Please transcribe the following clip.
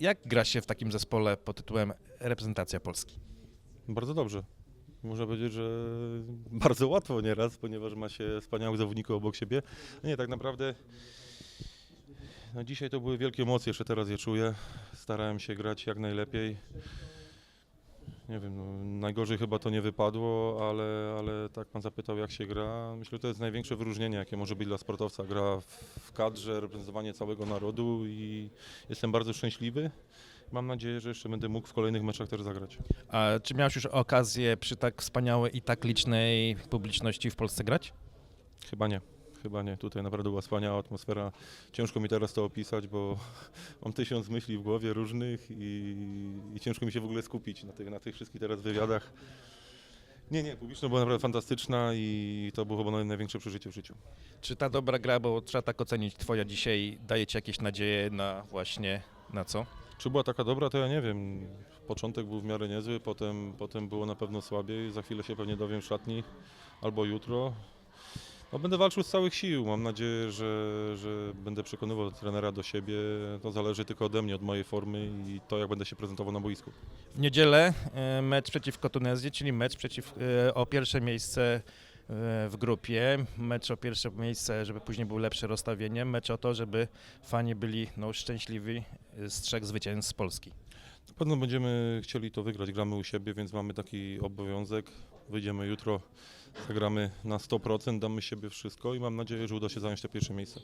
Jak gra się w takim zespole pod tytułem reprezentacja Polski? Bardzo dobrze. Można powiedzieć, że bardzo łatwo nieraz, ponieważ ma się wspaniałych zawodników obok siebie. Nie, tak naprawdę no dzisiaj to były wielkie emocje, jeszcze teraz je czuję. Starałem się grać jak najlepiej. Nie wiem, no, najgorzej chyba to nie wypadło, ale, ale tak pan zapytał, jak się gra. Myślę, że to jest największe wyróżnienie, jakie może być dla sportowca. Gra w, w kadrze, reprezentowanie całego narodu i jestem bardzo szczęśliwy. Mam nadzieję, że jeszcze będę mógł w kolejnych meczach też zagrać. A czy miałeś już okazję przy tak wspaniałej i tak licznej publiczności w Polsce grać? Chyba nie. Chyba nie. Tutaj naprawdę była wspaniała atmosfera. Ciężko mi teraz to opisać, bo mam tysiąc myśli w głowie różnych i, i ciężko mi się w ogóle skupić na tych, na tych wszystkich teraz wywiadach. Nie, nie, publiczność była naprawdę fantastyczna i to było chyba naj- największe przeżycie w życiu. Czy ta dobra gra, bo trzeba tak ocenić, twoja dzisiaj daje ci jakieś nadzieje na właśnie, na co? Czy była taka dobra, to ja nie wiem. Początek był w miarę niezły, potem, potem było na pewno słabiej. Za chwilę się pewnie dowiem w szatni albo jutro. No, będę walczył z całych sił. Mam nadzieję, że, że będę przekonywał trenera do siebie. To zależy tylko ode mnie, od mojej formy i to, jak będę się prezentował na boisku. W niedzielę e, mecz przeciwko Tunezji, czyli mecz przeciw, e, o pierwsze miejsce e, w grupie, mecz o pierwsze miejsce, żeby później było lepsze rozstawienie, mecz o to, żeby fani byli no, szczęśliwi z trzech zwycięstw z Polski. Na pewno będziemy chcieli to wygrać. Gramy u siebie, więc mamy taki obowiązek. Wyjdziemy jutro, zagramy na 100%, damy siebie wszystko i mam nadzieję, że uda się zająć to pierwsze miejsce.